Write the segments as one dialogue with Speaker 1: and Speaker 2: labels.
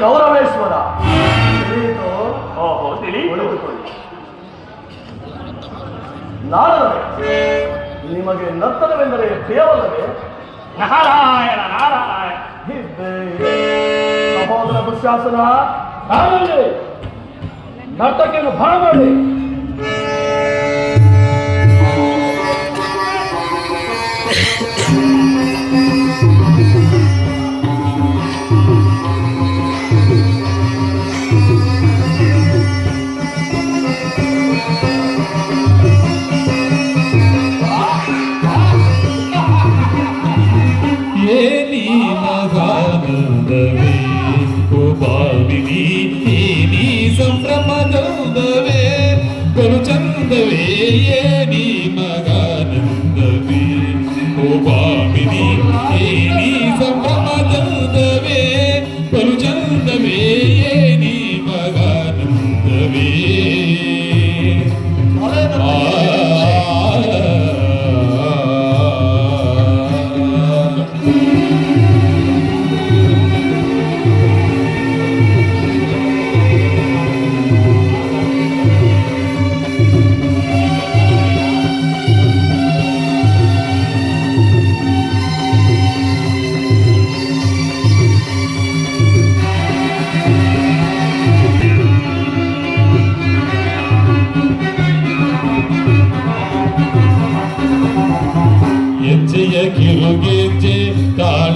Speaker 1: ಗೌರವೇಶ್ವರ. ತಿಳಿಯಿತು
Speaker 2: ಓಹೋ ತಿಳಿ.
Speaker 1: ಉಳಿದುಕೊಳ್ಳಿ ನಾರದರೆ ನಿಮಗೆ ನರ್ತನವೆಂದರೆ ಕೇವಲವೇ
Speaker 2: ನಾರಾಯಣ ನಾರಾಯಣ.
Speaker 1: ಸಹೋದರ ದುಶ್ಯಾಸನ ಆಮೇಲೆ ನರ್ತಕಿಯನ್ನು ಭಾಳ ಮಾಡಿ
Speaker 3: the Oh,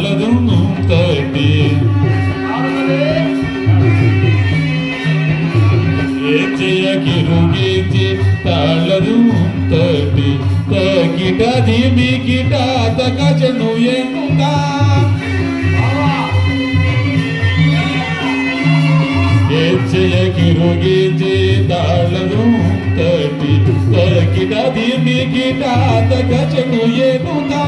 Speaker 3: மலரும் தட்டி ஏற்றிய கிருகிச்சி தளரும் தட்டி தகிட தீமி கிட தகஜனு எங்குதா ஏற்றிய கிருகிச்சி தளரும் தட்டி தகிட தீமி கிட தகஜனு எங்குதா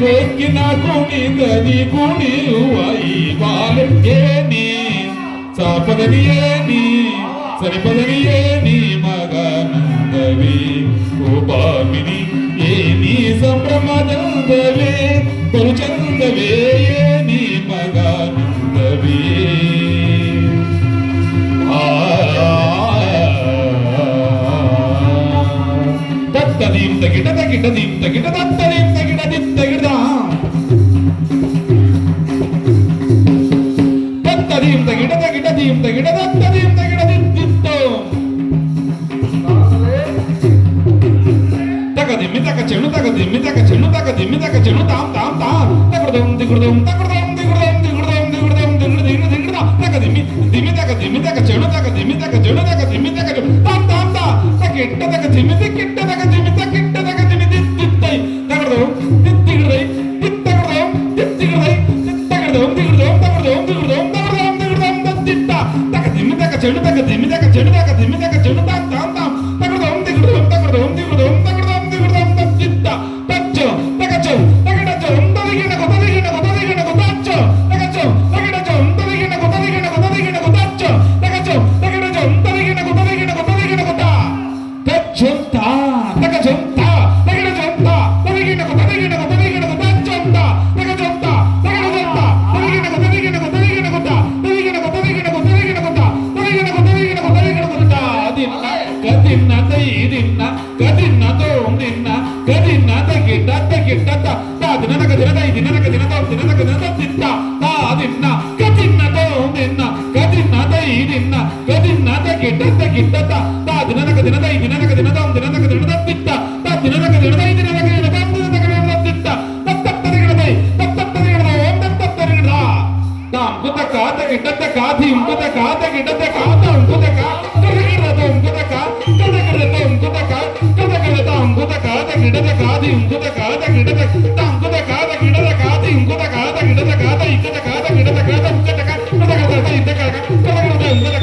Speaker 3: చెక్కిన కుణిందని కుణిలువై బాలే. నీ సపదని ఏని సరిపదని ఏని మా ಓ ಬಾಮಿನಿ ಏನಿ ಸಂಭ್ರಮದಂದವೇ ಬಲು ಚಂದವೇ ಏನಿ ಮಗನಂದವೇ ಆ ತತ್ತದೀಂ ತಗಿಟ ತಗಿಟ ದೀಂ ತಗಿಟ ತತ್ತದೀಂ దిమ్మి తక చెను తక దిమ్మి తక చెను తక దిమ్మి తక చెను తాం తాం తాం తకడదం దిగుడదం తకడదం దిగుడదం దిగుడదం దిగుడదం దిగుడు దిగుడు దిగుడు తక దిమ్మి దిమ్మి తక దిమ్మి తక చెను తక దిమ్మి తక చెడు తక దిమ్మి తక తాం తాం తా తక ఇట్ట తక దిమ్మి తక ఇట్ట తక దిమ్మి తక ఇట్ట తక దిమ్మి దిత్తై తకడదం దిత్తిగుడై దిత్తకడదం దిత్తిగుడై తకడదం దిగుడదం తకడదం దిగుడదం తకడదం దిగుడదం దిట్ట తక దిమ్మి తక చెడు తక దిమ్మి తక చెడు తక దిమ్మి తక చెడు తినదై తినక తినతో తినక తినతో తింట. తా తిన్న కతిన్నతో నిన్న కతిన్నదై నిన్న కతిన్నద గిడ్డత గిడ్డత తా తినక తినదై తినక తినతో తినక తినతో తింట. తా తినక తినదై తినక తినతో తినక తినతో తింట. తత్తత్త తిగడదై తత్తత్త తిగడదై ఓం తత్తత్త తిగడదా తా అంకుత కాత గిడ్డత కాది ఇంకుత కాత గిడ్డత కాత ఇంకుత కాత తిగడతో ఇంకుత కాత తిగడతో ఇంకుత కాత తిగడతో ఇంకుత కాత గిడ్డత కాది ఇంకుత కాత గిడ్డత కాత ഇങ്ങനെ